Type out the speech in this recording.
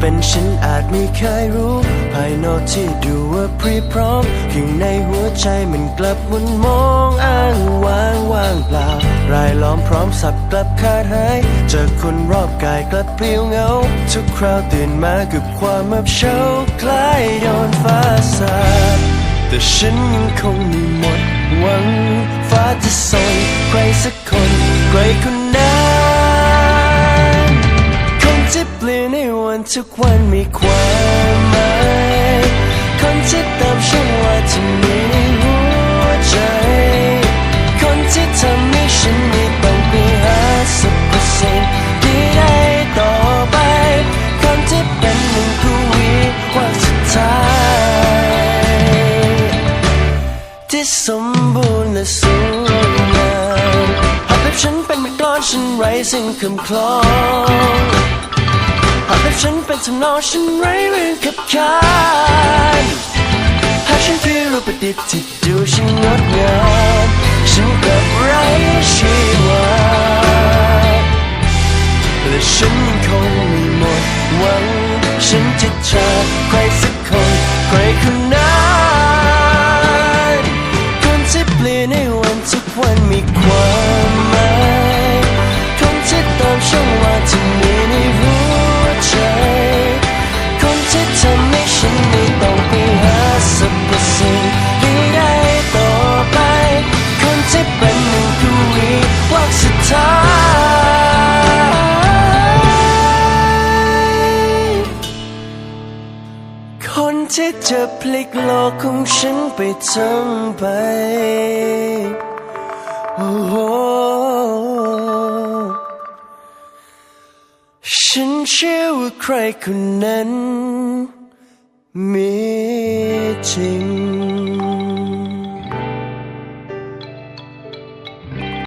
เป็นฉันอาจไม่เคยรู้ ภายนอกที่ดูว่าพรีพร้อมข้างในหัวใจมันกลับมุนมองอ้างว้างว่างเปล่ารายล้อมพร้อมสับกลับขาดหายเจอคนรอบกายกลับเปลี่ยวเหงา ทุกคราวตื่นมากับความอับเฉาคล้ายโดนฟ้าสาดแต่ฉันยังคงไม่หมดหวังฟ้าจะส่งใครสักคนใครคนนั้น เปลี่ยนในวันทุกวันมีความหมายคนที่ติมช่องว่างที่มีในหัวใจ คนที่ทำให้ฉันม่ต้องไปหาสรรพสิ่งที่ได้ต่อไป คนที่เป็นหนึ่งคู่วิวันสุดท้ายที่สมบูรณ์และสวยงามหากแบบฉันเป็นเมื่อก่อนฉันไร้สิ่งคำคลอง ฉันเป็นทำนองฉันไร้เรื่องขับขานหากฉันคือรูปประดิษฐ์ที่ดูฉันงดงามฉันกลับไร้ชีวาและฉันยังคงไม่หมดหวังฉันจะเจอใครสักใคร คนที่จะพลิกโลกของฉันไปทั้งไปโอ้โหฉันเชื่อว่าใครคนนั้นมีจริง